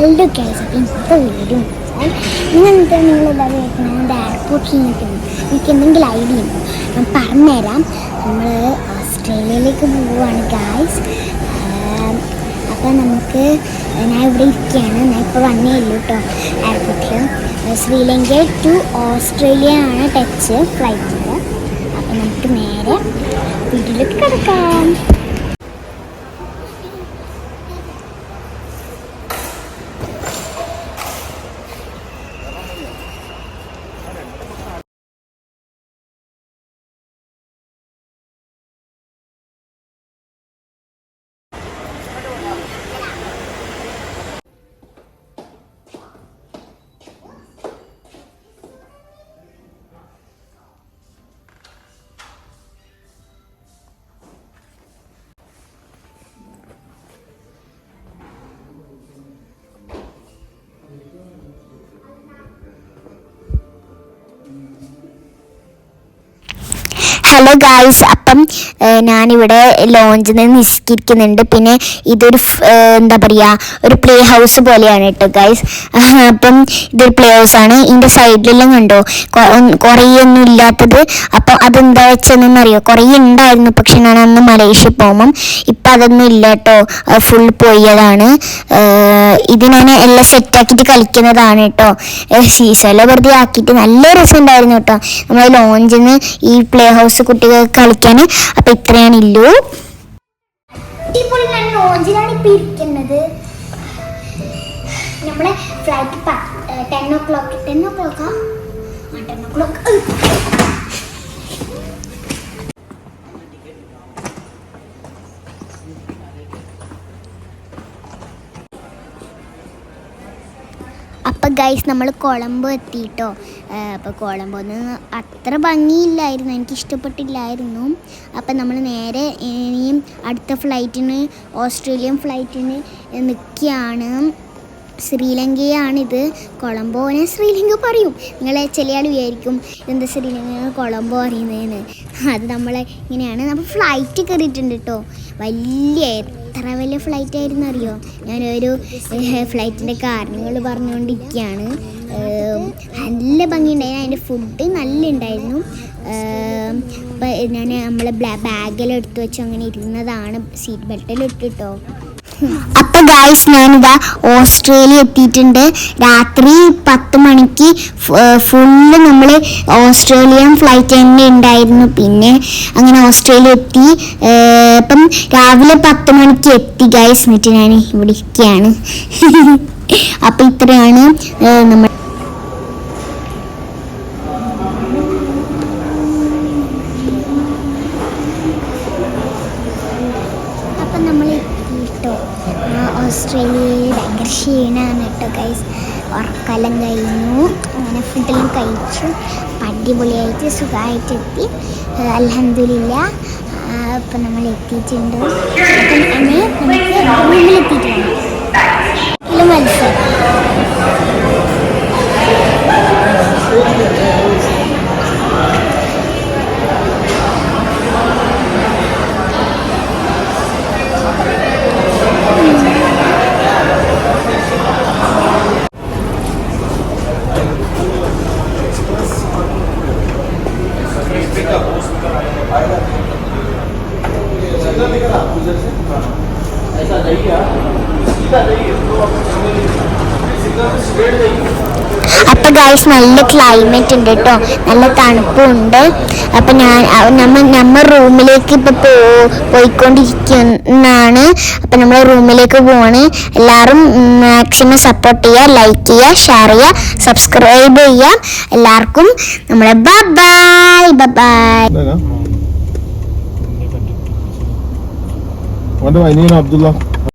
Hello guys അപ്പോൾ ഇന്നത്തെ ഇങ്ങനത്തെ നിങ്ങളെല്ലാവരും കേൾക്കുന്നത് എയർപോർട്ടിൽ നിൽക്കുന്നു എനിക്ക് എന്തെങ്കിലും ഐഡിയ ഉണ്ടോ? ഞാൻ പറഞ്ഞുതരാം. നമ്മൾ ഓസ്ട്രേലിയയിലേക്ക് പോവുകയാണ് ഗായ്സ് അപ്പം നമുക്ക് ഞാൻ ഇവിടെ ഇരിക്കുകയാണ്. ഞാൻ ഇപ്പോൾ വന്നേ ഉള്ളൂ കേട്ടോ എയർപോർട്ടിൽ ശ്രീലങ്ക ടു ഓസ്ട്രേലിയ ആണ് ടച്ച് ഫ്ലൈറ്റിൽ അപ്പം നമുക്ക് നേരെ വീട്ടിലേക്ക് കിടക്കാം. ഹലോ ഗായ്സ് അപ്പം ഞാനിവിടെ ലോഞ്ചിൽ നിന്ന് നിസ്കരിക്കുന്നുണ്ട്. പിന്നെ ഇതൊരു എന്താ പറയുക ഒരു പ്ലേ ഹൗസ് പോലെയാണ് കേട്ടോ ഗൈസ് അപ്പം ഇതൊരു പ്ലേ ഹൗസ് ആണ്. ഇതിന്റെ സൈഡിലെല്ലാം കണ്ടോ? കുറേ ഒന്നും ഇല്ലാത്തത്. അപ്പം അതെന്താ വെച്ചതെന്നറിയോ കുറേ ഉണ്ടായിരുന്നു പക്ഷെ ഞാൻ അന്ന് മലേഷ്യ പോകുമ്പം ഇപ്പം അതൊന്നും ഇല്ല കേട്ടോ. ഫുൾ പോയതാണ്. ഇത് ഞാൻ എല്ലാം സെറ്റാക്കിയിട്ട് കളിക്കുന്നതാണ് കേട്ടോ. സീസണിൽ വെറുതെ ആക്കിയിട്ട് നല്ല രസമുണ്ടായിരുന്നു കേട്ടോ. നമ്മൾ ലോഞ്ചിൽ നിന്ന് ഈ പ്ലേ ഹൗസ് കുട്ടികൾ കളിക്കാൻ അപ്പം ഇത്രയാണ് ഇല്ലു. Flight ten o'clock ten ഓ ക്ലോക്കാ ടെൻ ഓ ക്ലോക്ക് അപ്പം ഗൈസ് നമ്മൾ കൊളംബോ എത്തിയിട്ടോ അപ്പോൾ കൊളംബോന്ന് അത്ര ഭംഗിയില്ലായിരുന്നു എനിക്ക് ഇഷ്ടപ്പെട്ടില്ലായിരുന്നു അപ്പം നമ്മൾ നേരെ ഇനിയും അടുത്ത ഫ്ലൈറ്റിന് ഓസ്ട്രേലിയൻ ഫ്ലൈറ്റിന് നിൽക്കുകയാണ് ശ്രീലങ്കയാണിത്. കൊളംബോനെ ശ്രീലങ്ക പറയും. നിങ്ങളെ ചില ആൾ വിചാരിക്കും എന്താ ശ്രീലങ്ക കൊളംബോ അറിയുന്നതെന്ന് അത് നമ്മളെ ഇങ്ങനെയാണ്. നമ്മൾ ഫ്ലൈറ്റ് കയറിയിട്ടുണ്ട് കേട്ടോ വലിയ എത്ര വലിയ ഫ്ലൈറ്റ് ആയിരുന്നു അറിയോ? ഞാനൊരു ഫ്ലൈറ്റിന്റെ കാരണങ്ങൾ പറഞ്ഞുകൊണ്ടിരിക്കുകയാണ്. നല്ല ഭംഗിയുണ്ടായിരുന്നു. അതിന്റെ ഫുഡ് നല്ല ഉണ്ടായിരുന്നു. അപ്പം ഞാൻ നമ്മളെ ബാഗിലെടുത്ത് വെച്ച് അങ്ങനെ ഇരുന്നതാണ്. സീറ്റ് ബെൽറ്റിലിട്ടിട്ടോ അപ്പൊ ഗായ്സ് ഞാനിതാ ഓസ്ട്രേലിയ എത്തിയിട്ടുണ്ട്. രാത്രി പത്ത് മണിക്ക് ഫുള്ള് നമ്മൾ ഓസ്ട്രേലിയൻ ഫ്ലൈറ്റ് തന്നെ ഉണ്ടായിരുന്നു. പിന്നെ അങ്ങനെ ഓസ്ട്രേലിയ എത്തി. ഇപ്പം രാവിലെ പത്ത് മണിക്ക് എത്തി ഗായ്സ് എന്നിട്ട് ഞാൻ ഇവിടെ ഇരിക്കുകയാണ്. അപ്പൊ ഇത്രയാണ് നമ്മൾ ഓസ്ട്രേലിയയിൽ ഭയങ്കര ക്ഷീണമാണ് കേട്ടോ ഗൈസ് ഉറക്കെല്ലാം കഴിഞ്ഞു. അങ്ങനെ ഫുഡെല്ലാം കഴിച്ചു. അടിപൊളിയായിട്ട് സുഖമായിട്ട് എത്തി. അലഹമില്ല അപ്പം നമ്മൾ എത്തിയിട്ടുണ്ട്. അപ്പം അപ്പൊ ഗായ്സ് നല്ല ക്ലൈമറ്റ് ഉണ്ട് കേട്ടോ നല്ല തണുപ്പുണ്ട്. അപ്പൊ ഞാൻ നമ്മൾ നമ്മ നമ്മ റൂമിലേക്ക് ഇപ്പൊ പോ പോയിക്കൊണ്ടിരിക്കുന്നതാണ് അപ്പൊ നമ്മൾ റൂമിലേക്ക് പോവാണ്. എല്ലാവരും മാക്സിമം സപ്പോർട്ട് ചെയ്യുക ലൈക്ക് ചെയ്യുക ഷെയർ ചെയ്യുക സബ്സ്ക്രൈബ് ചെയ്യുക എല്ലാവർക്കും നമ്മളെ bye bye bye Wonder why Nina Abdullah.